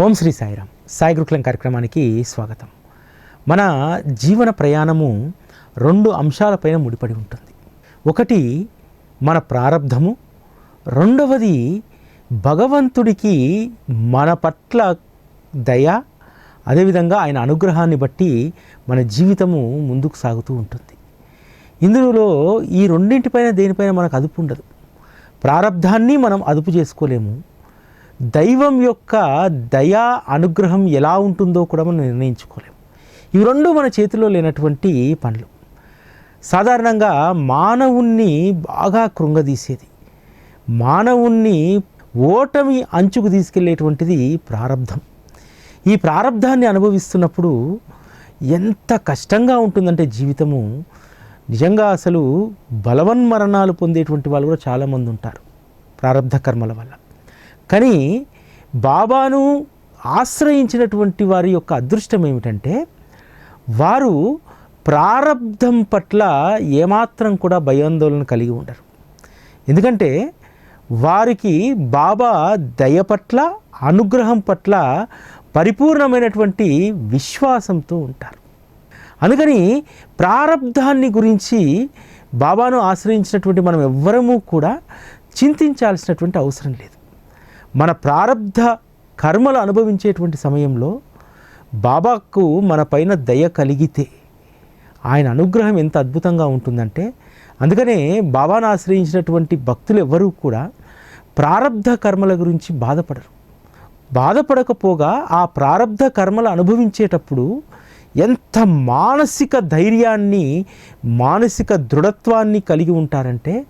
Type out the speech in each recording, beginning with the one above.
ఓం శ్రీ సాయిరామ్. సాయి గురుకులం కార్యక్రమానికి స్వాగతం. మన జీవన ప్రయాణము రెండు అంశాలపైన ముడిపడి ఉంటుంది. ఒకటి మన ప్రారంధము రెండవది భగవంతుడికి మన పట్ల దయ అదేవిధంగా ఆయన అనుగ్రహాన్ని బట్టి మన జీవితము ముందుకు సాగుతూ ఉంటుంది. ఇందులో ఈ రెండింటిపైన దేనిపైన మనకు అదుపు ఉండదు. ప్రారంధాన్ని మనం అదుపు చేసుకోలేము. దైవం యొక్క దయా అనుగ్రహం ఎలా ఉంటుందో కూడా మనం నిర్ణయించుకోలేము. ఇవి రెండు మన చేతిలో లేనటువంటి పనులు. సాధారణంగా మానవుణ్ణి బాగా కృంగదీసేది. మానవుణ్ణి ఓటమి అంచుకు తీసుకెళ్ళేటువంటిది ప్రారంధం ఈ ప్రారంధాన్ని అనుభవిస్తున్నప్పుడు ఎంత కష్టంగా ఉంటుందంటే జీవితము. నిజంగా అసలు బలవన్మరణాలు పొందేటువంటి వాళ్ళు కూడా చాలామంది ఉంటారు ప్రారంధ కర్మల వల్ల. కానీ బాబాను ఆశ్రయించినటువంటి వారి యొక్క అదృష్టం ఏమిటంటే వారు ప్రారంధం పట్ల ఏమాత్రం కూడా భయాందోళన కలిగి ఉండరు. ఎందుకంటే వారికి బాబా దయ పట్ల అనుగ్రహం పట్ల పరిపూర్ణమైనటువంటి విశ్వాసంతో ఉంటారు. అందుకని ప్రారంధాన్ని గురించి బాబాను ఆశ్రయించినటువంటి మనం ఎవ్వరము కూడా చింతించాల్సినటువంటి అవసరం లేదు. మన ప్రారంధ కర్మలు అనుభవించేటువంటి సమయంలో బాబాకు మన పైన దయ కలిగితే ఆయన అనుగ్రహం ఎంత అద్భుతంగా ఉంటుందంటే అందుకనే బాబాను ఆశ్రయించినటువంటి భక్తులు ఎవ్వరూ కూడా ప్రారంధ కర్మల గురించి బాధపడరు. బాధపడకపోగా ఆ ప్రారంధ కర్మలు అనుభవించేటప్పుడు ఎంత మానసిక ధైర్యాన్ని మానసిక దృఢత్వాన్ని కలిగి ఉంటారంటే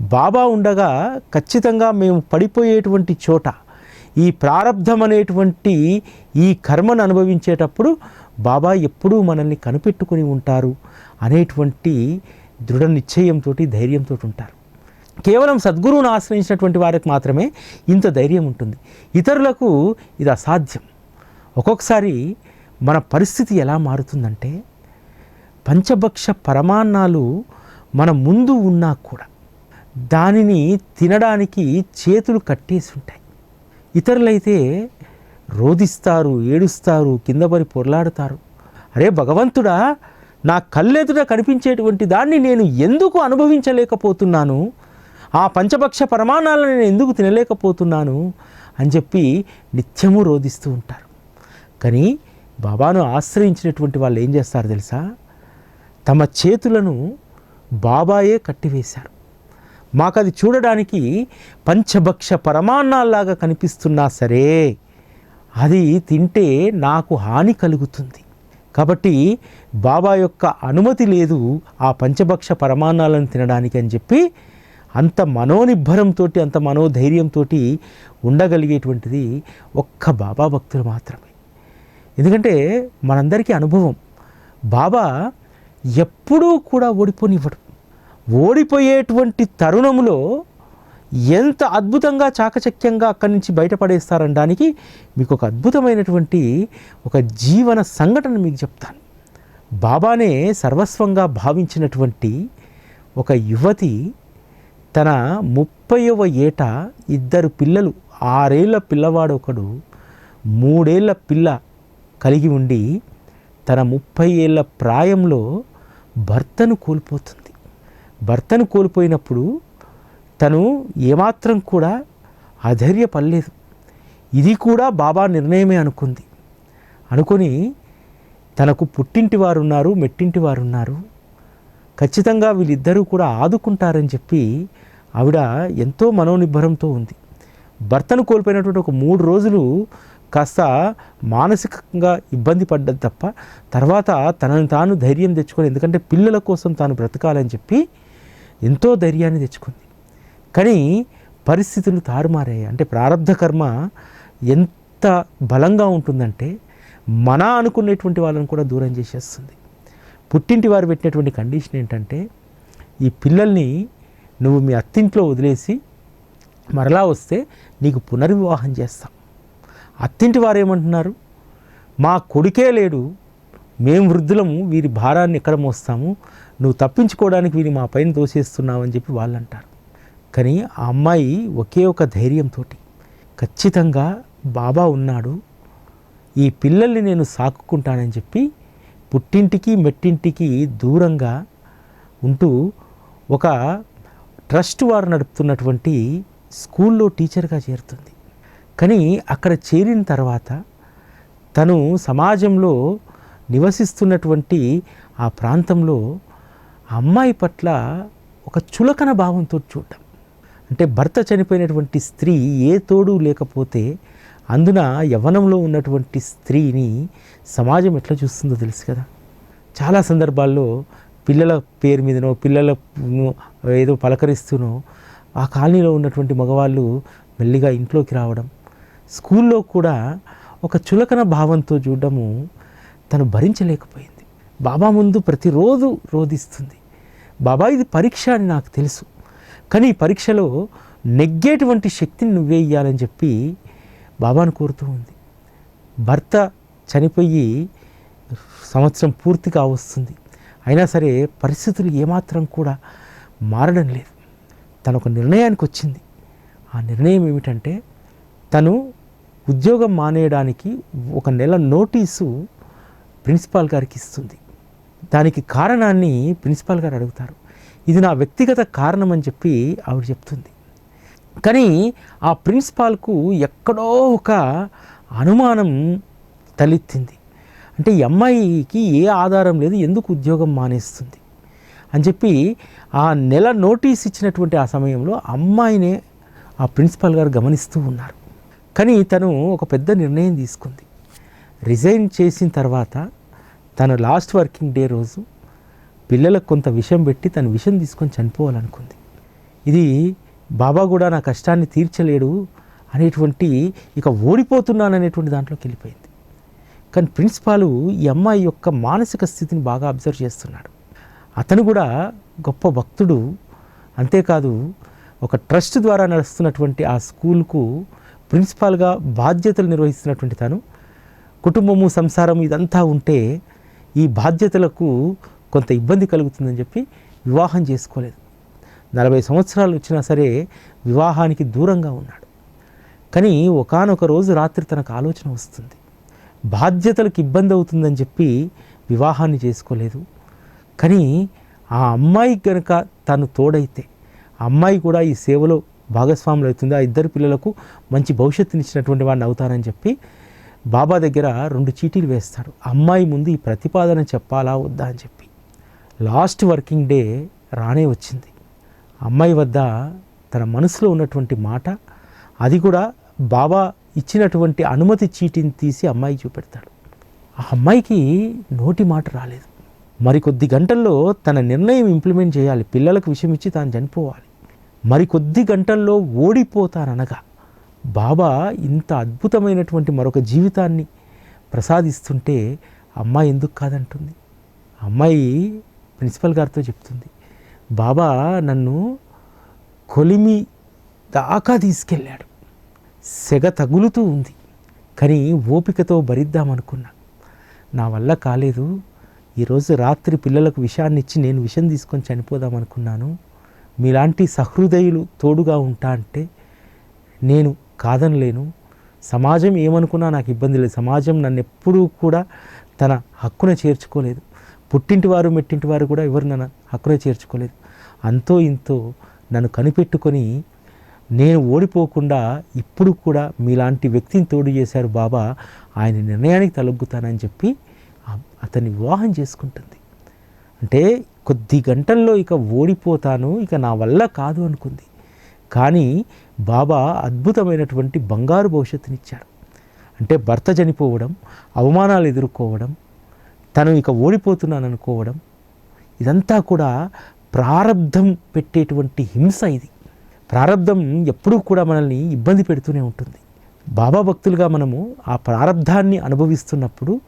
బాబా ఉండగా ఖచ్చితంగా మేము పడిపోయేటువంటి చోట ఈ ప్రారంధం అనేటువంటి ఈ కర్మను అనుభవించేటప్పుడు బాబా ఎప్పుడూ మనల్ని కనిపెట్టుకుని ఉంటారు అనేటువంటి దృఢ నిశ్చయంతో ధైర్యంతో ఉంటారు. కేవలం సద్గురువును ఆశ్రయించినటువంటి వారికి మాత్రమే ఇంత ధైర్యం ఉంటుంది. ఇతరులకు ఇది అసాధ్యం. ఒక్కొక్కసారి మన పరిస్థితి ఎలా మారుతుందంటే పంచభక్ష పరమాన్నాలు మన ముందు ఉన్నా కూడా దానిని తినడానికి చేతులు కట్టేసి ఉంటాయి. ఇతరులైతే రోధిస్తారు ఏడుస్తారు కింద పడి పొరలాడుతారు. అరే భగవంతుడా నా కళ్ళెదుట కనిపించేటువంటి దాన్ని నేను ఎందుకు అనుభవించలేకపోతున్నాను? ఆ పంచభక్ష ప్రమాణాలను నేను ఎందుకు తినలేకపోతున్నాను? అని చెప్పి నిత్యము రోధిస్తూ ఉంటారు. కానీ బాబాను ఆశ్రయించినటువంటి వాళ్ళు ఏం చేస్తారు తెలుసా? తమ చేతులను బాబాయే కట్టివేశారు. మాకు అది చూడడానికి పంచభక్ష పరమాన్నాల్లాగా కనిపిస్తున్నా సరే అది తింటే నాకు హాని కలుగుతుంది. కాబట్టి బాబా యొక్క అనుమతి లేదు ఆ పంచభక్ష పరమాన్నాలను తినడానికి అని చెప్పి అంత మనోనిబ్బరంతో అంత మనోధైర్యంతో ఉండగలిగేటువంటిది ఒక్క బాబా భక్తులు మాత్రమే. ఎందుకంటే మనందరికీ అనుభవం బాబా ఎప్పుడూ కూడా ఓడిపోనివ్వడు. ఓడిపోయేటువంటి తరుణంలో ఎంత అద్భుతంగా చాకచక్యంగా అక్కడి నుంచి బయటపడేస్తారనడానికి మీకు ఒక అద్భుతమైనటువంటి ఒక జీవన సంఘటన మీకు చెప్తాను. బాబానే సర్వస్వంగా భావించినటువంటి ఒక యువతి తన ముప్పైవ ఏట ఇద్దరు పిల్లలు ఆరేళ్ళ పిల్లవాడు ఒకడు మూడేళ్ళ పిల్ల కలిగి ఉండి తన ముప్పై ఏళ్ళ ప్రాయంలో భర్తను కోల్పోతుంది. భర్తను కోల్పోయినప్పుడు తను ఏమాత్రం కూడా అధైర్యపడలేదు. ఇది కూడా బాబా నిర్ణయమే అనుకుంది. అనుకొని తనకు పుట్టింటి వారు ఉన్నారు మెట్టింటి వారు ఉన్నారు ఖచ్చితంగా వీళ్ళిద్దరూ కూడా ఆదుకుంటారని చెప్పి ఆవిడ ఎంతో మనోనిబ్బరంతో ఉంది. భర్తను కోల్పోయినటువంటి ఒక మూడు రోజులు కాస్త మానసికంగా ఇబ్బంది పడ్డది తప్ప తర్వాత తనను తాను ధైర్యం తెచ్చుకొని ఎందుకంటే పిల్లల కోసం తాను బ్రతకాలని చెప్పి ఎంతో ధైర్యాన్ని తెచ్చుకుంది. కానీ పరిస్థితులు తారుమారాయి. అంటే ప్రారంధ కర్మ ఎంత బలంగా ఉంటుందంటే మన అనుకునేటువంటి వాళ్ళని కూడా దూరం చేసేస్తుంది. పుట్టింటి వారు పెట్టినటువంటి కండిషన్ ఏంటంటే ఈ పిల్లల్ని నువ్వు మీ అత్తింట్లో వదిలేసి మరలా వస్తే నీకు పునర్వివాహం చేస్తాం. అత్తింటి వారు ఏమంటున్నారు? మా కొడుకే లేడు. మేము వృద్ధులము. వీరి భారాన్ని ఎక్కడ మోస్తాము? నువ్వు తప్పించుకోవడానికి వీని మా పైన తోసేస్తున్నావు అని చెప్పి వాళ్ళు అంటారు కానీ ఆ అమ్మాయి ఒకే ఒక ధైర్యంతో ఖచ్చితంగా బాబా ఉన్నాడు ఈ పిల్లల్ని నేను సాకుకుంటానని చెప్పి పుట్టింటికి మెట్టింటికి దూరంగా ఉంటూ ఒక ట్రస్ట్ వారు నడుపుతున్నటువంటి స్కూల్లో టీచర్గా చేరుతుంది. కానీ అక్కడ చేరిన తర్వాత తను సమాజంలో నివసిస్తున్నటువంటి ఆ ప్రాంతంలో అమ్మాయి పట్ల ఒక చులకన భావంతో చూడటం అంటే భర్త చనిపోయినటువంటి స్త్రీ ఏ తోడు లేకపోతే అందున యవ్వనంలో ఉన్నటువంటి స్త్రీని సమాజం ఎట్లా చూస్తుందో తెలుసు కదా. చాలా సందర్భాల్లో పిల్లల పేరు మీదనో పిల్లల ఏదో పలకరిస్తూనో ఆ కాలనీలో ఉన్నటువంటి మగవాళ్ళు మెల్లిగా ఇంట్లోకి రావడం. స్కూల్లో కూడా ఒక చులకన భావంతో చూడడము తను భరించలేకపోయింది. బాబా ముందు ప్రతిరోజు రోధిస్తుంది. బాబా ఇది పరీక్ష అని నాకు తెలుసు. కానీ ఈ పరీక్షలో నెగ్గేటువంటి శక్తిని నువ్వే ఇయ్యాలని చెప్పి బాబాను కోరుతూ ఉంది. భర్త చనిపోయి సంవత్సరం పూర్తిగా వస్తుంది అయినా సరే పరిస్థితులు ఏమాత్రం కూడా మారడం లేదు. తను ఒక నిర్ణయానికి వచ్చింది. ఆ నిర్ణయం ఏమిటంటే తను ఉద్యోగం మానేయడానికి ఒక నెల నోటీసు ప్రిన్సిపాల్ గారికి ఇస్తుంది. దానికి కారణాన్ని ప్రిన్సిపాల్ గారు అడుగుతారు. ఇది నా వ్యక్తిగత కారణం అని చెప్పి ఆవిడ చెప్తుంది. కానీ ఆ ప్రిన్సిపాల్కు ఎక్కడో ఒక అనుమానం తలెత్తింది. అంటే ఈ అమ్మాయికి ఏ ఆధారం లేదు ఎందుకు ఉద్యోగం మానేస్తుంది అని చెప్పి ఆ నెల నోటీస్ ఇచ్చినటువంటి ఆ సమయంలో అమ్మాయినే ఆ ప్రిన్సిపాల్ గారు గమనిస్తూ ఉన్నారు. కానీ తను ఒక పెద్ద నిర్ణయం తీసుకుంది. రిజైన్ చేసిన తర్వాత తన లాస్ట్ వర్కింగ్ డే రోజు పిల్లలకు కొంత విషం పెట్టి తన విషం తీసుకొని చనిపోవాలనుకుంది. ఇది బాబా కూడా నా కష్టాన్ని తీర్చలేడు అనేటువంటి ఇక ఓడిపోతున్నాననేటువంటి దాంట్లోకి వెళ్ళిపోయింది. కానీ ప్రిన్సిపాలు ఈ అమ్మాయి యొక్క మానసిక స్థితిని బాగా అబ్జర్వ్ చేస్తున్నాడు. అతను కూడా గొప్ప భక్తుడు. అంతేకాదు ఒక ట్రస్ట్ ద్వారా నడుస్తున్నటువంటి ఆ స్కూల్కు ప్రిన్సిపాల్గా బాధ్యతలు నిర్వహిస్తున్నటువంటి తను. కుటుంబము సంసారం ఇదంతా ఉంటే ఈ బాధ్యతలకు కొంత ఇబ్బంది కలుగుతుందని చెప్పి వివాహం చేసుకోలేదు. నలభై సంవత్సరాలు వచ్చినా సరే వివాహానికి దూరంగా ఉన్నాడు. కానీ ఒకానొక రోజు రాత్రి తనకు ఆలోచన వస్తుంది. బాధ్యతలకు ఇబ్బంది అవుతుందని చెప్పి వివాహాన్ని చేసుకోలేదు. కానీ ఆ అమ్మాయి కనుక తను తోడైతే ఆ అమ్మాయి కూడా ఈ సేవలో భాగస్వాములు అవుతుంది ఆ ఇద్దరు పిల్లలకు మంచి భవిష్యత్తునిచ్చినటువంటి వాడిని అవుతానని చెప్పి బాబా దగ్గర రెండు చీటీలు వేస్తాడు. అమ్మాయి ముందు ఈ ప్రతిపాదన చెప్పాలా వద్దా అని చెప్పి. లాస్ట్ వర్కింగ్ డే రానే వచ్చింది. అమ్మాయి వద్ద తన మనసులో ఉన్నటువంటి మాట అది కూడా బాబా ఇచ్చినటువంటి అనుమతి చీటీని తీసి అమ్మాయి చూపెడతాడు. ఆ అమ్మాయికి నోటి మాట రాలేదు. మరికొద్ది గంటల్లో తన నిర్ణయం ఇంప్లిమెంట్ చేయాలి. పిల్లలకు విషయం ఇచ్చి తాను చనిపోవాలి. మరికొద్ది గంటల్లో ఓడిపోతాననగా బాబా ఇంత అద్భుతమైనటువంటి మరొక జీవితాన్ని ప్రసాదిస్తుంటే అమ్మాయి ఎందుకు కాదంటుంది? అమ్మాయి ప్రిన్సిపల్ గారితో చెప్తుంది బాబా నన్ను కొలిమి దాకా తీసుకెళ్ళాడు. సెగ తగులుతూ ఉంది. కానీ ఓపికతో భరిద్దామనుకున్నా నా వల్ల కాలేదు. ఈరోజు రాత్రి పిల్లలకు విషాన్ని ఇచ్చి నేను విషం తీసుకొని చనిపోదామనుకున్నాను మీలాంటి సహృదయులు తోడుగా ఉంటా అంటే నేను కాదనలేను సమాజం ఏమనుకున్నా నాకు ఇబ్బంది లేదు. సమాజం నన్ను ఎప్పుడూ కూడా తన హక్కున చేర్చుకోలేదు. పుట్టింటి వారు మెట్టింటి వారు కూడా ఎవరు నన్ను హక్కున చేర్చుకోలేదు. అంతో ఇంతో నన్ను కనిపెట్టుకొని నేను ఓడిపోకుండా ఇప్పుడు కూడా మీలాంటి వ్యక్తిని తోడు చేశారు బాబా. ఆయన నిర్ణయానికి తలొగ్గుతానని చెప్పి అతన్ని వివాహం చేసుకుంటుంది. అంటే కొద్ది గంటల్లో ఇక ఓడిపోతాను. ఇక నా వల్ల కాదు అనుకుంది. కానీ బాబా అద్భుతమైనటువంటి బంగారు భవిష్యత్తునిచ్చాడు. అంటే భర్త చనిపోవడం అవమానాలు ఎదుర్కోవడం తను ఇక ఓడిపోతున్నాను అనుకోవడం ఇదంతా కూడా ప్రారంధం పెట్టేటువంటి హింస ఇది. ప్రారంధం ఎప్పుడూ కూడా మనల్ని ఇబ్బంది పెడుతూనే ఉంటుంది. బాబా భక్తులుగా మనము ఆ ప్రారంధాన్ని అనుభవిస్తున్నప్పుడు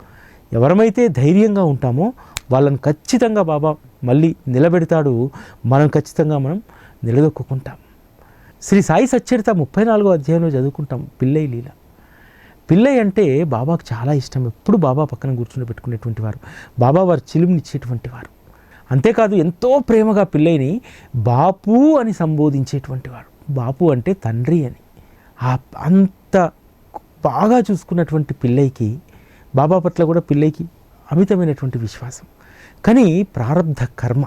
ఎవరమైతే ధైర్యంగా ఉంటామో వాళ్ళని ఖచ్చితంగా బాబా మళ్ళీ నిలబెడతాడు. మనం ఖచ్చితంగా మనం నిలదొక్కుంటాం శ్రీ సాయి సచ్చరిత ముప్పై నాలుగో అధ్యాయంలో చదువుకుంటాం పిల్లై లీల. పిల్లై అంటే బాబాకు చాలా ఇష్టం ఎప్పుడు బాబా పక్కన కూర్చుని పెట్టుకునేటువంటి వారు బాబా వారు చిలుమునిచ్చేటువంటి వారు. అంతేకాదు ఎంతో ప్రేమగా పిల్లైని బాపు అని సంబోధించేటువంటి వారు. బాపు అంటే తండ్రి అని. ఆ అంత బాగా చూసుకున్నటువంటి పిల్లైకి బాబా పట్ల కూడా పిల్లకి అమితమైనటువంటి విశ్వాసం. కానీ ప్రారబ్ధ కర్మ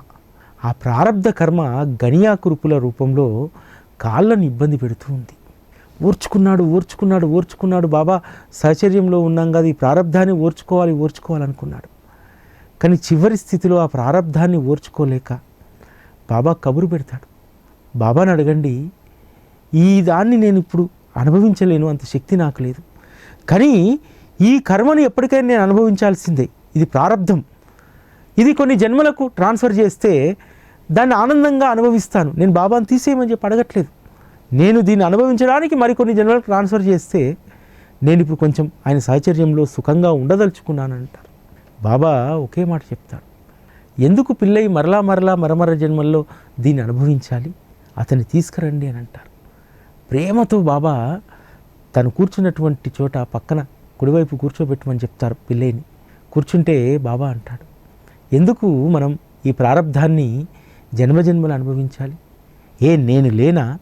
ఆ ప్రారబ్ధ కర్మ గణియాకురుపుల రూపంలో కాళ్ళను ఇబ్బంది పెడుతూ ఉంది. ఓర్చుకున్నాడు ఓర్చుకున్నాడు ఓర్చుకున్నాడు బాబా సహచర్యంలో ఉన్నాం కదా ఈ ప్రారంధాన్ని ఓర్చుకోవాలి ఓర్చుకోవాలనుకున్నాడు కానీ చివరి స్థితిలో ఆ ప్రారంధాన్ని ఓర్చుకోలేక బాబా కబురు పెడతాడు. బాబాని అడగండి ఈ దాన్ని నేను ఇప్పుడు అనుభవించలేను అంత శక్తి నాకు లేదు. కానీ ఈ కర్మను ఎప్పటికైనా నేను అనుభవించాల్సిందే. ఇది ప్రారంధం ఇది కొన్ని జన్మలకు ట్రాన్స్ఫర్ చేస్తే దాన్ని ఆనందంగా అనుభవిస్తాను. నేను బాబాను తీసేయమని చెప్పి అడగట్లేదు. నేను దీన్ని అనుభవించడానికి మరికొన్ని జన్మలకు ట్రాన్స్ఫర్ చేస్తే నేను ఇప్పుడు కొంచెం ఆయన సాహచర్యంలో సుఖంగా ఉండదలుచుకున్నాను అంటారు బాబా ఒకే మాట చెప్తాడు. ఎందుకు పిల్లయి మరలా మరలా మరమర జన్మల్లో దీన్ని అనుభవించాలి? అతన్ని తీసుకురండి అని అంటారు. ప్రేమతో బాబా తను కూర్చున్నటువంటి చోట పక్కన కుడివైపు కూర్చోబెట్టమని చెప్తారు పిల్లయిని. కూర్చుంటే బాబా అంటాడు. ఎందుకు మనం ఈ ప్రారంధాన్ని జన్మజన్మలు అనుభవించాలి. ఏ నేను లేనా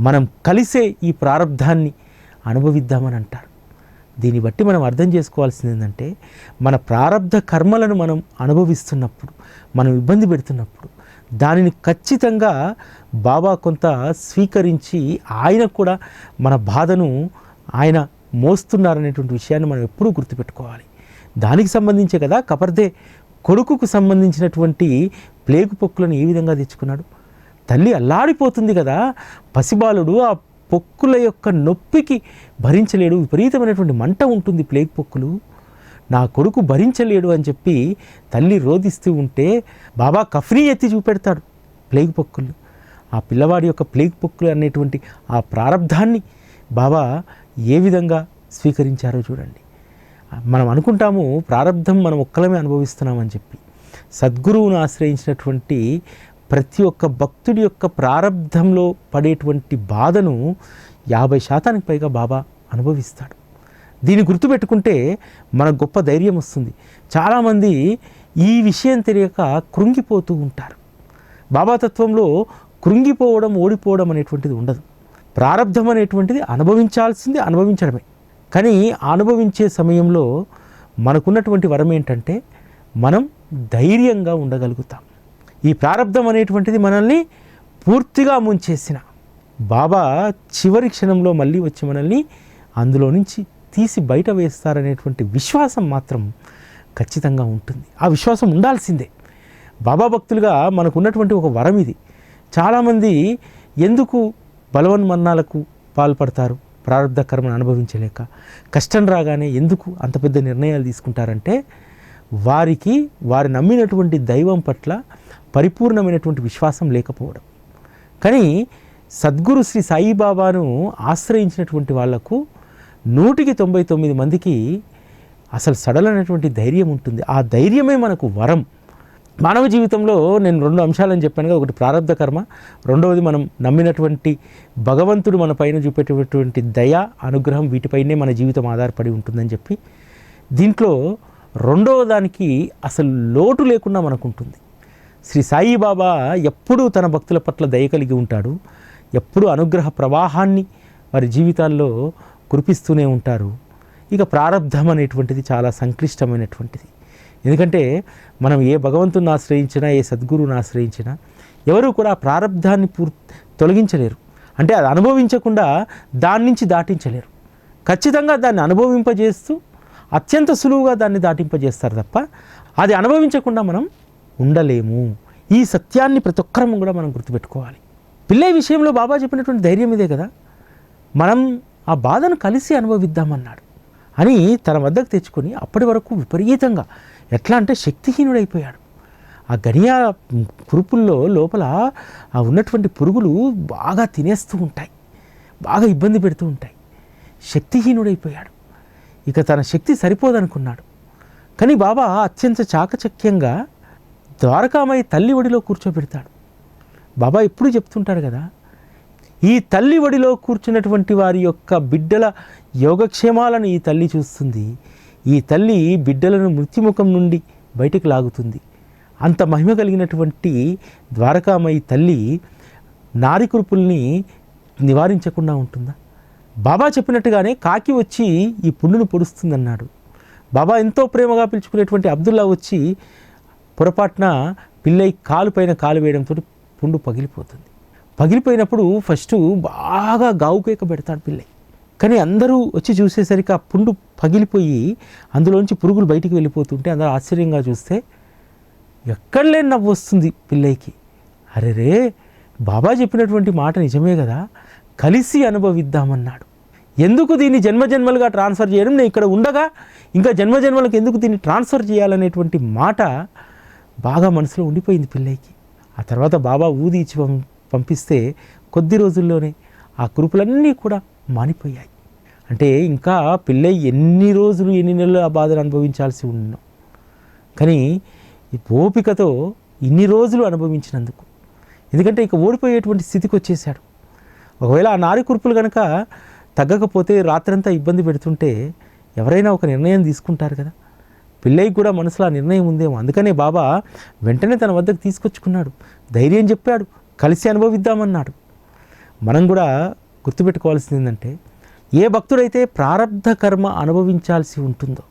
మనం కలిసే ఈ ప్రారంధాన్ని అనుభవిద్దామని అంటారు. దీన్ని బట్టి మనం అర్థం చేసుకోవాల్సింది ఏంటంటే మన ప్రారంధ కర్మలను మనం అనుభవిస్తున్నప్పుడు మనం ఇబ్బంది పెడుతున్నప్పుడు దానిని ఖచ్చితంగా బాబా కొంత స్వీకరించి ఆయన కూడా మన బాధను ఆయన మోస్తున్నారనేటువంటి విషయాన్ని మనం ఎప్పుడూ గుర్తుపెట్టుకోవాలి. దానికి సంబంధించే కదా కపర్దే కొడుకుకు సంబంధించినటువంటి ప్లేగు పొక్కులను ఏ విధంగా తెచ్చుకున్నాడు? తల్లి అల్లాడిపోతుంది కదా. పసిబాలుడు ఆ పొక్కుల యొక్క నొప్పికి భరించలేడు. విపరీతమైనటువంటి మంట ఉంటుంది ప్లేగ్ పొక్కులు. నా కొడుకు భరించలేడు అని చెప్పి తల్లి రోధిస్తూ ఉంటే బాబా కఫ్రీ ఎత్తి చూపెడతాడు ప్లేగ్ పొక్కులు. ఆ పిల్లవాడి యొక్క ప్లేగ్ పొక్కులు అనేటువంటి ఆ ప్రారంధాన్ని బాబా ఏ విధంగా స్వీకరించారో చూడండి. మనం అనుకుంటాము ప్రారంధం మనం ఒక్కలమే అనుభవిస్తున్నామని చెప్పి. సద్గురువును ఆశ్రయించినటువంటి ప్రతి ఒక్క భక్తుడి యొక్క ప్రారంధంలో పడేటువంటి బాధను యాభై శాతానికి పైగా బాబా అనుభవిస్తాడు. దీన్ని గుర్తుపెట్టుకుంటే మనకు గొప్ప ధైర్యం వస్తుంది. చాలామంది ఈ విషయం తెలియక కృంగిపోతూ ఉంటారు. బాబా తత్వంలో కృంగిపోవడం ఓడిపోవడం అనేటువంటిది ఉండదు. ప్రారంధం అనేటువంటిది అనుభవించాల్సింది అనుభవించడమే. కానీ అనుభవించే సమయంలో మనకున్నటువంటి వరం ఏంటంటే మనం ధైర్యంగా ఉండగలుగుతాం. ఈ ప్రారంధం అనేటువంటిది మనల్ని పూర్తిగా ముంచేసిన బాబా చివరి క్షణంలో మళ్ళీ వచ్చి మనల్ని అందులో నుంచి తీసి బయట వేస్తారనేటువంటి విశ్వాసం మాత్రం ఖచ్చితంగా ఉంటుంది. ఆ విశ్వాసం ఉండాల్సిందే. బాబా భక్తులుగా మనకు ఉన్నటువంటి ఒక వరం ఇది. చాలామంది ఎందుకు బలవన్మరణాలకు పాల్పడతారు? ప్రారంభ కర్మను అనుభవించలేక. కష్టం రాగానే ఎందుకు అంత పెద్ద నిర్ణయాలు తీసుకుంటారంటే వారికి వారు నమ్మినటువంటి దైవం పట్ల పరిపూర్ణమైనటువంటి విశ్వాసం లేకపోవడం. కానీ సద్గురు శ్రీ సాయిబాబాను ఆశ్రయించినటువంటి వాళ్ళకు నూటికి తొంభై తొమ్మిది మందికి అసలు సడలైనటువంటి ధైర్యం ఉంటుంది. ఆ ధైర్యమే మనకు వరం. మానవ జీవితంలో నేను రెండు అంశాలని చెప్పాను ఒకటి ప్రారంభ కర్మ రెండవది మనం నమ్మినటువంటి భగవంతుడు మన పైన చూపేటటువంటి దయ అనుగ్రహం వీటిపైనే మన జీవితం ఆధారపడి ఉంటుందని చెప్పి దీంట్లో రెండవ దానికి అసలు లోటు లేకుండా మనకు ఉంటుంది శ్రీ సాయిబాబా ఎప్పుడూ తన భక్తుల పట్ల దయ కలిగి ఉంటాడు. ఎప్పుడూ అనుగ్రహ ప్రవాహాన్ని వారి జీవితాల్లో కురిపిస్తూనే ఉంటారు. ఇక ప్రారంధం అనేటువంటిది చాలా సంక్లిష్టమైనటువంటిది. ఎందుకంటే మనం ఏ భగవంతుని ఆశ్రయించినా ఏ సద్గురువుని ఆశ్రయించినా ఎవరు కూడా ఆ ప్రారంధాన్ని పూర్తి తొలగించలేరు. అంటే అది అనుభవించకుండా దాని నుంచి దాటించలేరు. ఖచ్చితంగా దాన్ని అనుభవింపజేస్తూ అత్యంత సులువుగా దాన్ని దాటింపజేస్తారు తప్ప అది అనుభవించకుండా మనం ఉండలేము. ఈ సత్యాన్ని ప్రతి ఒక్కరం కూడా మనం గుర్తుపెట్టుకోవాలి. పిల్లే విషయంలో బాబా చెప్పినటువంటి ధైర్యం ఇదే కదా. మనం ఆ బాధను కలిసి అనుభవిద్దామన్నాడు. అని తన వద్దకు తెచ్చుకొని అప్పటి వరకు విపరీతంగా ఎట్లా అంటే శక్తిహీనుడైపోయాడు. ఆ గనియా కురుపుల్లో లోపల ఆ ఉన్నటువంటి పురుగులు బాగా తినేస్తూ ఉంటాయి. బాగా ఇబ్బంది పెడుతూ ఉంటాయి. శక్తిహీనుడైపోయాడు. ఇక తన శక్తి సరిపోదనుకున్నాడు. కానీ బాబా అత్యంత చాకచక్యంగా ద్వారకామయ్య తల్లి ఒడిలో కూర్చోబెడతాడు. బాబా ఎప్పుడు చెప్తుంటారు కదా ఈ తల్లి ఒడిలో కూర్చున్నటువంటి వారి యొక్క బిడ్డల యోగక్షేమాలను ఈ తల్లి చూస్తుంది. ఈ తల్లి బిడ్డలను మృత్యుముఖం నుండి బయటకు లాగుతుంది. అంత మహిమ కలిగినటువంటి ద్వారకామయ్య తల్లి నారికురుపుల్ని నివారించకుండా ఉంటుందా? బాబా చెప్పినట్టుగానే కాకి వచ్చి ఈ పుండును పొడుస్తుందన్నాడు. బాబా ఎంతో ప్రేమగా పిలుచుకునేటువంటి అబ్దుల్లా వచ్చి పొరపాటున పిల్లై కాలు పైన కాలు వేయడంతో పుండు పగిలిపోతుంది. పగిలిపోయినప్పుడు ఫస్ట్ బాగా గావుకేక పెడతాడు పిల్లై. కానీ అందరూ వచ్చి చూసేసరికి ఆ పుండు పగిలిపోయి అందులోంచి పురుగులు బయటికి వెళ్ళిపోతుంటే అందరూ ఆశ్చర్యంగా చూస్తే ఎక్కడ లేని నవ్వు వస్తుంది పిల్లయ్యకి అరే రే బాబా చెప్పినటువంటి మాట నిజమే కదా? కలిసి అనుభవిద్దామన్నాడు. ఎందుకు దీన్ని జన్మజన్మలుగా ట్రాన్స్ఫర్ చేయడం? నేను ఇక్కడ ఉండగా ఇంకా జన్మజన్మలకు ఎందుకు దీన్ని ట్రాన్స్ఫర్ చేయాలనేటువంటి మాట బాగా మనసులో ఉండిపోయింది పిల్లయ్యకి ఆ తర్వాత బాబా ఊది ఇచ్చి పం పంపిస్తే కొద్ది రోజుల్లోనే ఆ కురుపులన్నీ కూడా మానిపోయాయి. అంటే ఇంకా పిల్లయ్య ఎన్ని రోజులు ఎన్ని నెలలు ఆ బాధను అనుభవించాల్సి ఉన్నాం కానీ ఈ ఓపికతో ఇన్ని రోజులు అనుభవించినందుకు. ఎందుకంటే ఇక ఓడిపోయేటువంటి స్థితికి వచ్చేసాడు ఒకవేళ ఆ నారి కురుపులు కనుక తగ్గకపోతే రాత్రంతా ఇబ్బంది పెడుతుంటే ఎవరైనా ఒక నిర్ణయం తీసుకుంటారు కదా. పిల్లయ్యకి కూడా మనసులో ఆ నిర్ణయం ఉందేమో. అందుకనే బాబా వెంటనే తన వద్దకు తీసుకొచ్చుకున్నాడు. ధైర్యం చెప్పాడు. కలిసి అనుభవిద్దామన్నాడు. మనం కూడా గుర్తుపెట్టుకోవాల్సింది ఏంటంటే ఏ భక్తుడైతే ప్రారంధ కర్మ అనుభవించాల్సి ఉంటుందో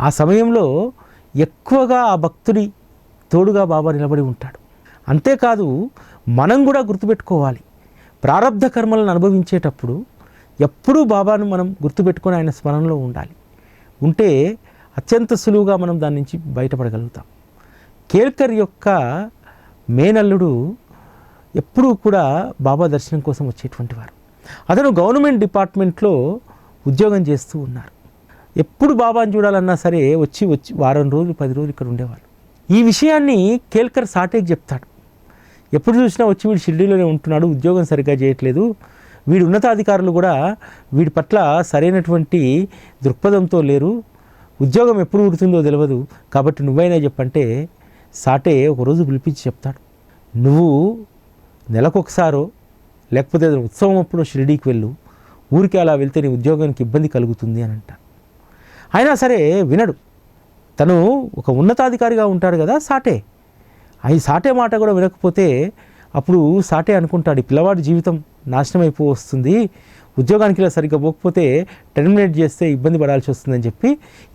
ఆ సమయంలో ఎక్కువగా ఆ భక్తుడి తోడుగా బాబా నిలబడి ఉంటాడు. అంతేకాదు మనం కూడా గుర్తుపెట్టుకోవాలి. ప్రారంధ కర్మలను అనుభవించేటప్పుడు ఎప్పుడూ బాబాను మనం గుర్తుపెట్టుకొని ఆయన స్మరణలో ఉండాలి. ఉంటే అత్యంత సులువుగా మనం దాని నుంచి బయటపడగలుగుతాం. కేల్కర్ యొక్క మేనల్లుడు ఎప్పుడూ కూడా బాబా దర్శనం కోసం వచ్చేటువంటి వారు. అతను గవర్నమెంట్ డిపార్ట్మెంట్లో ఉద్యోగం చేస్తూ ఉన్నారు. ఎప్పుడు బాబాని చూడాలన్నా సరే వచ్చి వచ్చి వారం రోజులు పది రోజులు ఇక్కడ ఉండేవాళ్ళు. ఈ విషయాన్ని కేల్కర్ సాటేకి చెప్తాడు. ఎప్పుడు చూసినా వచ్చి వీడు షిర్డీలోనే ఉంటున్నాడు ఉద్యోగం సరిగ్గా చేయట్లేదు. వీడి ఉన్నతాధికారులు కూడా వీడి పట్ల సరైనటువంటి దృక్పథంతో లేరు. ఉద్యోగం ఎప్పుడు ఉడుతుందో తెలియదు కాబట్టి నువ్వైనా చెప్పంటే సాటే ఒకరోజు పిలిపించి చెప్తాడు. నువ్వు నెలకొకసారో లేకపోతే ఏదైనా ఉత్సవం అప్పుడు షిరిడీకి వెళ్ళు. ఊరికి అలా వెళ్తే నీ ఉద్యోగానికి ఇబ్బంది కలుగుతుంది అని అంట అయినా సరే వినడు. తను ఒక ఉన్నతాధికారిగా ఉంటాడు కదా సాటే. ఆ ఈ సాటే మాట కూడా వినకపోతే అప్పుడు సాటే అనుకుంటాడు ఈ పిల్లవాడి జీవితం నాశనం అయిపో వస్తుంది ఉద్యోగానికి ఇలా సరిగ్గా పోకపోతే టెర్మినేట్ చేస్తే ఇబ్బంది పడాల్సి వస్తుందని చెప్పి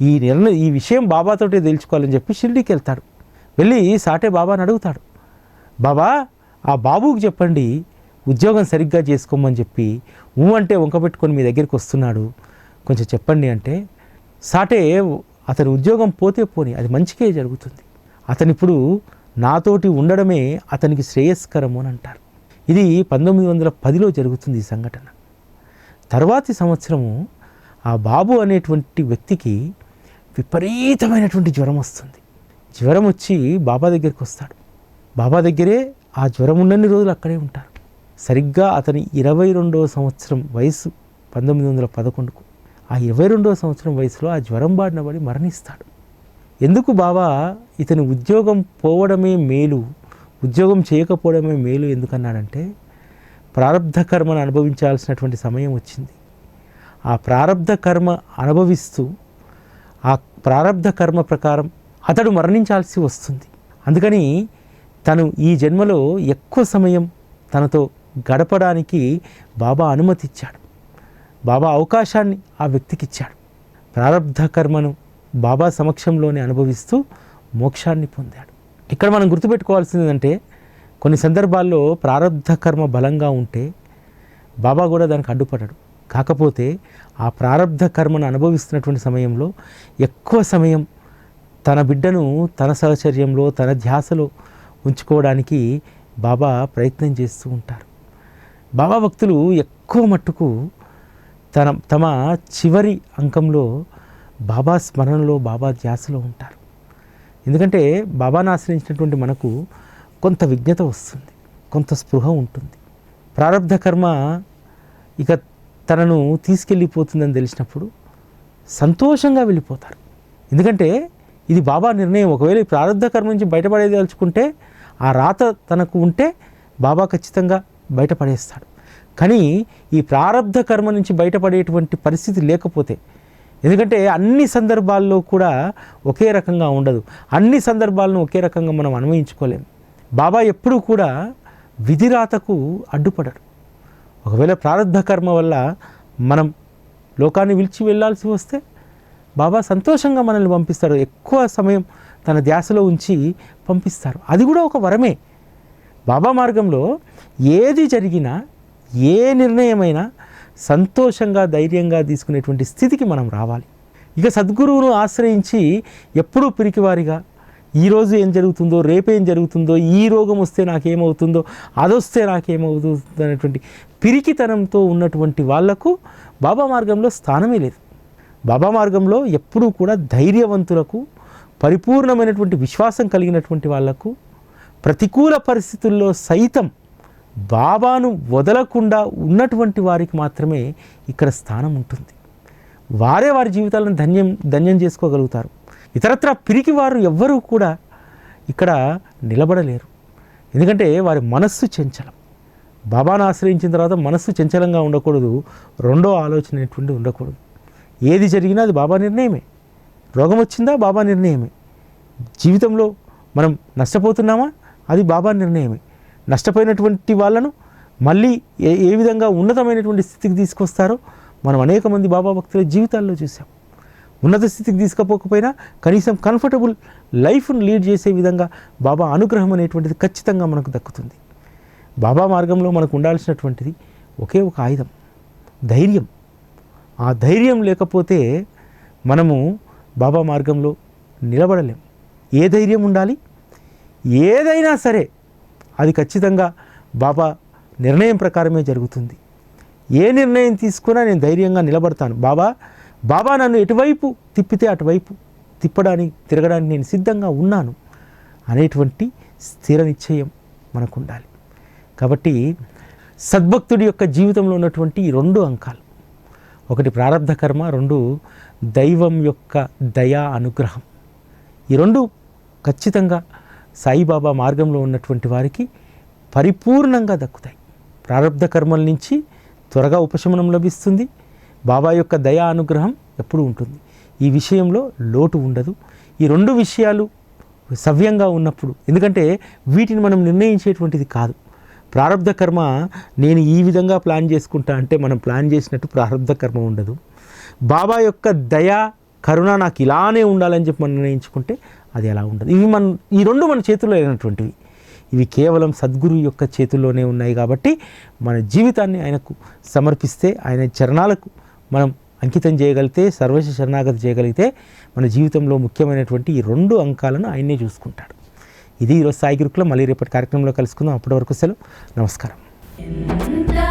ఈ నిర్ణయం ఈ విషయం బాబాతోటే తెలుసుకోవాలని చెప్పి షిరిడీకి వెళ్తాడు. వెళ్ళి సాటే బాబాని అడుగుతాడు బాబా ఆ బాబుకి చెప్పండి ఉద్యోగం సరిగ్గా చేసుకోమని చెప్పి ఊ అంటే వంక పెట్టుకొని మీ దగ్గరికి వస్తున్నాడు. కొంచెం చెప్పండి అంటే సాటే అతని ఉద్యోగం పోతే పోని అది మంచికే జరుగుతుంది. అతను ఇప్పుడు నాతోటి ఉండడమే అతనికి శ్రేయస్కరము అని అంటారు. ఇది పంతొమ్మిది వందల పదిలో జరుగుతుంది ఈ సంఘటన. తర్వాతి సంవత్సరము ఆ బాబు అనేటువంటి వ్యక్తికి విపరీతమైనటువంటి జ్వరం వస్తుంది. జ్వరం వచ్చి బాబా దగ్గరికి వస్తాడు. బాబా దగ్గరే ఆ జ్వరం ఉన్నన్ని రోజులు అక్కడే ఉంటారు. సరిగ్గా అతని ఇరవై రెండవ సంవత్సరం వయసు పంతొమ్మిది వందల పదకొండుకు ఆ ఇరవై రెండవ సంవత్సరం వయసులో ఆ జ్వరం బారిన పడి మరణిస్తాడు. ఎందుకు బాబా ఇతని ఉద్యోగం పోవడమే మేలు. ఉద్యోగం చేయకపోవడమే మేలు ఎందుకన్నాడంటే ప్రారంధ కర్మను అనుభవించాల్సినటువంటి సమయం వచ్చింది. ఆ ప్రారంధ కర్మ అనుభవిస్తూ ఆ ప్రారంధ కర్మ ప్రకారం అతడు మరణించాల్సి వస్తుంది. అందుకని తను ఈ జన్మలో ఎక్కువ సమయం తనతో గడపడానికి బాబా అనుమతి ఇచ్చాడు బాబా అవకాశాన్ని ఆ వ్యక్తికి ఇచ్చాడు ప్రారంధ కర్మను బాబా సమక్షంలోనే అనుభవిస్తూ మోక్షాన్ని పొందాడు. ఇక్కడ మనం గుర్తుపెట్టుకోవాల్సింది ఏంటంటే కొన్ని సందర్భాల్లో ప్రారంధ కర్మ బలంగా ఉంటే బాబా కూడా దానికి అడ్డుపడడు. కాకపోతే ఆ ప్రారంధ కర్మను అనుభవిస్తున్నటువంటి సమయంలో ఎక్కువ సమయం తన బిడ్డను తన సహచర్యంలో తన ధ్యాసలో ఉంచుకోవడానికి బాబా ప్రయత్నం చేస్తూ ఉంటారు. బాబా భక్తులు ఎక్కువ మట్టుకు తన తమ చివరి అంకంలో బాబా స్మరణలో బాబా ధ్యాసలో ఉంటారు. ఎందుకంటే బాబాను ఆశ్రయించినటువంటి మనకు కొంత విజ్ఞత వస్తుంది కొంత స్పృహ ఉంటుంది. ప్రారంధ కర్మ ఇక తనను తీసుకెళ్ళిపోతుందని తెలిసినప్పుడు సంతోషంగా వెళ్ళిపోతారు. ఎందుకంటే ఇది బాబా నిర్ణయం. ఒకవేళ ఈ ప్రారంధ కర్మ నుంచి బయటపడేదలుచుకుంటే ఆ రాత తనకు ఉంటే బాబా ఖచ్చితంగా బయటపడేస్తాడు. కానీ ఈ ప్రారంధ కర్మ నుంచి బయటపడేటువంటి పరిస్థితి లేకపోతే ఎందుకంటే అన్ని సందర్భాల్లో కూడా ఒకే రకంగా ఉండదు. అన్ని సందర్భాలను ఒకే రకంగా మనం అన్వయించుకోలేము బాబా ఎప్పుడూ కూడా విధిరాతకు అడ్డుపడడు ఒకవేళ ప్రారంభ కర్మ వల్ల మనం లోకాన్ని విలిచి వెళ్ళాల్సి వస్తే బాబా సంతోషంగా మనల్ని పంపిస్తారు. ఎక్కువ సమయం తన ధ్యాసలో ఉంచి పంపిస్తారు. అది కూడా ఒక వరమే. బాబా మార్గంలో ఏది జరిగినా ఏ నిర్ణయమైనా సంతోషంగా ధైర్యంగా తీసుకునేటువంటి స్థితికి మనం రావాలి. ఇక సద్గురువును ఆశ్రయించి ఎప్పుడూ పిరికివారిగా ఈరోజు ఏం జరుగుతుందో రేపేం జరుగుతుందో ఈ రోగం వస్తే నాకేమవుతుందో అదొస్తే నాకేమవుతుంది అనేటువంటి పిరికితనంతో ఉన్నటువంటి వాళ్ళకు బాబా మార్గంలో స్థానమే లేదు. బాబా మార్గంలో ఎప్పుడూ కూడా ధైర్యవంతులకు పరిపూర్ణమైనటువంటి విశ్వాసం కలిగినటువంటి వాళ్ళకు ప్రతికూల పరిస్థితుల్లో సైతం బాబాను వదలకుండా ఉన్నటువంటి వారికి మాత్రమే ఇక్కడ స్థానం ఉంటుంది. వారే వారి జీవితాలను ధన్యం ధన్యం చేసుకోగలుగుతారు. ఇతరత్ర పిరికి వారు ఎవ్వరూ కూడా ఇక్కడ నిలబడలేరు. ఎందుకంటే వారి మనస్సు చంచలం. బాబాను ఆశ్రయించిన తర్వాత మనస్సు చంచలంగా ఉండకూడదు. రెండో ఆలోచన అనేటువంటి ఉండకూడదు. ఏది జరిగినా అది బాబా నిర్ణయమే. రోగం వచ్చిందా? బాబా నిర్ణయమే. జీవితంలో మనం నష్టపోతున్నామా? అది బాబా నిర్ణయమే. నష్టపోయినటువంటి వాళ్ళను మళ్ళీ ఏ ఏ విధంగా ఉన్నతమైనటువంటి స్థితికి తీసుకొస్తారో మనం అనేక మంది బాబా భక్తుల జీవితాల్లో చూసాం ఉన్నత స్థితికి తీసుకపోకపోయినా కనీసం కంఫర్టబుల్ లైఫ్ను లీడ్ చేసే విధంగా బాబా అనుగ్రహం అనేటువంటిది ఖచ్చితంగా మనకు దక్కుతుంది. బాబా మార్గంలో మనకు ఉండాల్సినటువంటిది ఒకే ఒక ఆయుధం ధైర్యం. ఆ ధైర్యం లేకపోతే మనము బాబా మార్గంలో నిలబడలేం. ఏ ధైర్యం ఉండాలి? ఏదైనా సరే అది ఖచ్చితంగా బాబా నిర్ణయం ప్రకారమే జరుగుతుంది. ఏ నిర్ణయం తీసుకున్నా నేను ధైర్యంగా నిలబడతాను. బాబా బాబా నన్ను ఎటువైపు తిప్పితే అటువైపు తిప్పడానికి తిరగడానికి నేను సిద్ధంగా ఉన్నాను అనేటువంటి స్థిర నిశ్చయం మనకు ఉండాలి కాబట్టి సద్భక్తుడి యొక్క జీవితంలో ఉన్నటువంటి ఈ రెండు అంకాలు ఒకటి ప్రారంధ కర్మ రెండు దైవం యొక్క దయా అనుగ్రహం. ఈ రెండు ఖచ్చితంగా సాయిబాబా మార్గంలో ఉన్నటువంటి వారికి పరిపూర్ణంగా దక్కుతాయి. ప్రారంధ కర్మల నుంచి త్వరగా ఉపశమనం లభిస్తుంది. బాబా యొక్క దయా అనుగ్రహం ఎప్పుడూ ఉంటుంది. ఈ విషయంలో లోటు ఉండదు. ఈ రెండు విషయాలు సవ్యంగా ఉన్నప్పుడు ఎందుకంటే వీటిని మనం నిర్ణయించేటువంటిది కాదు. ప్రారంధ కర్మ నేను ఈ విధంగా ప్లాన్ చేసుకుంటా అంటే మనం ప్లాన్ చేసినట్టు ప్రారంధ కర్మ ఉండదు. బాబా యొక్క దయా కరుణ నాకు ఇలానే ఉండాలని చెప్పి మనం నిర్ణయించుకుంటే అది ఎలా ఉంటుంది? ఇవి మన ఈ రెండు మన చేతుల్లో లేనటువంటివి. ఇవి కేవలం సద్గురు యొక్క చేతుల్లోనే ఉన్నాయి కాబట్టి మన జీవితాన్ని ఆయనకు సమర్పిస్తే ఆయన చరణాలకు మనం అంకితం చేయగలిగితే సర్వశ శరణాగతి చేయగలిగితే మన జీవితంలో ముఖ్యమైనటువంటి ఈ రెండు అంకాలను ఆయనే చూసుకుంటాడు. ఇది ఈరోజు సాయి గురుకులం. మళ్ళీ రేపటి కార్యక్రమంలో కలుసుకుందాం. అప్పటి వరకు సెలవు. నమస్కారం.